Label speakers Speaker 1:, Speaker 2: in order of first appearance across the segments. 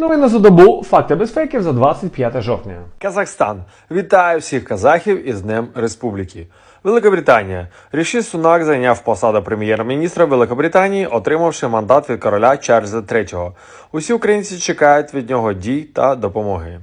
Speaker 1: Новини за добу. Факти без фейків за 25 жовтня.
Speaker 2: Казахстан. Вітаю всіх казахів із Днем Республіки. Великобританія. Ріші Сунак зайняв посаду прем'єр-міністра Великобританії, отримавши мандат від короля Чарльза III. Усі українці чекають від нього дій та допомоги.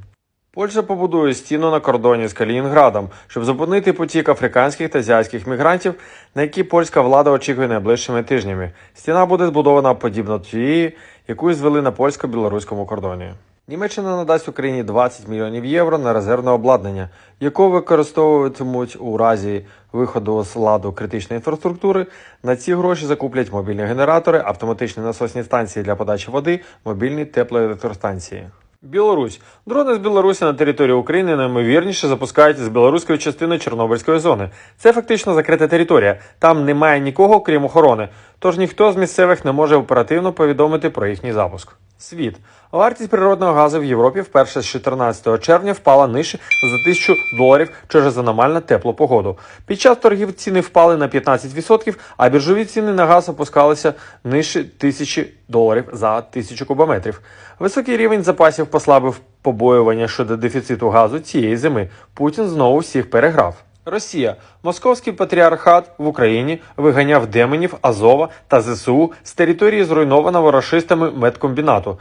Speaker 2: Польща побудує стіну на кордоні з Калінінградом, щоб зупинити потік африканських та азіатських мігрантів, на які польська влада очікує найближчими тижнями. Стіна буде збудована подібно тієї, яку звели на польсько-білоруському кордоні. Німеччина надасть Україні 20 мільйонів євро на резервне обладнання, яке використовуватимуть у разі виходу з ладу критичної інфраструктури. На ці гроші закуплять мобільні генератори, автоматичні насосні станції для подачі води, мобільні теплоелектростанції. Білорусь. Дрони з Білорусі на територію України найімовірніше запускають з білоруської частини Чорнобильської зони. Це фактично закрита територія. Там немає нікого, крім охорони. Тож ніхто з місцевих не може оперативно повідомити про їхній запуск. Світ. Вартість природного газу в Європі вперше з 14 червня впала нижче за 1000 доларів через аномально теплу погоду. Під час торгів ціни впали на 15%, а біржові ціни на газ опускалися нижче 1000 доларів за 1000 кубометрів. Високий рівень запасів послабив побоювання щодо дефіциту газу цієї зими. Путін знову всіх переграв. Росія. Московський патріархат в Україні виганяв демонів Азова та ЗСУ з території зруйнованого рашистами медкомбінату.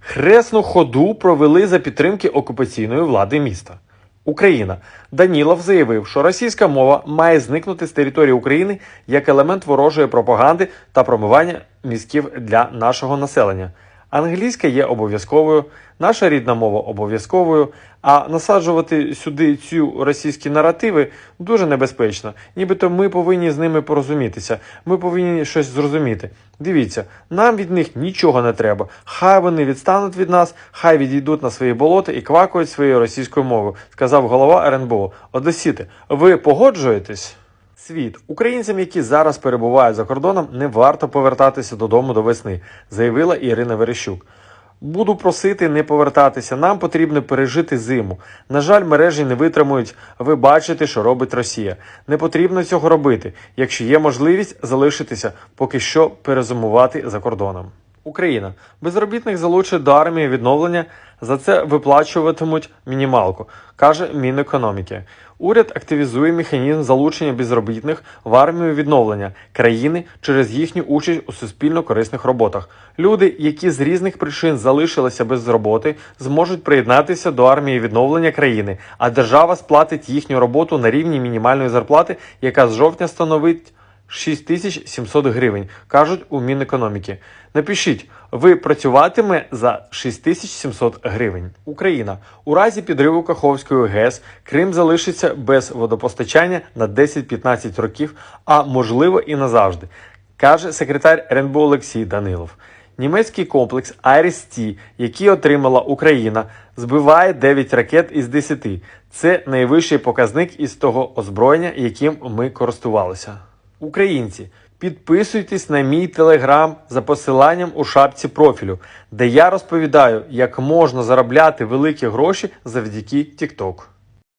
Speaker 2: Хресну ходу провели за підтримки окупаційної влади міста. Україна. Данілов заявив, що російська мова має зникнути з території України як елемент ворожої пропаганди та промивання мізків для нашого населення. Англійська є обов'язковою, наша рідна мова обов'язковою, а насаджувати сюди ці російські наративи дуже небезпечно. Нібито ми повинні з ними порозумітися, ми повинні щось зрозуміти. Дивіться, нам від них нічого не треба. Хай вони відстануть від нас, хай відійдуть на свої болота і квакають своєю російською мовою, сказав голова РНБО. Одесіти, ви погоджуєтесь? Світ українцям, які зараз перебувають за кордоном, не варто повертатися додому до весни, заявила Ірина Верещук. Буду просити не повертатися. Нам потрібно пережити зиму. На жаль, мережі не витримують. Ви бачите, що робить Росія. Не потрібно цього робити. Якщо є можливість залишитися, поки що перезимувати за кордоном. Україна безробітних залучить до армії відновлення. За це виплачуватимуть мінімалку, каже Мінекономіки. Уряд активізує механізм залучення безробітних в армію відновлення країни через їхню участь у суспільно корисних роботах. Люди, які з різних причин залишилися без роботи, зможуть приєднатися до армії відновлення країни, а держава сплатить їхню роботу на рівні мінімальної зарплати, яка з жовтня становить 6700 гривень, кажуть у Мінекономіки. Напишіть, ви працюватиме за 6700 гривень. Україна. У разі підриву Каховської ГЕС Крим залишиться без водопостачання на 10-15 років, а можливо і назавжди, каже секретар РНБО Олексій Данилов. Німецький комплекс Айріс-Ті, який отримала Україна, збиває 9 ракет із 10. Це найвищий показник із того озброєння, яким ми користувалися. Українці, підписуйтесь на мій телеграм за посиланням у шапці профілю, де я розповідаю, як можна заробляти великі гроші завдяки TikTok.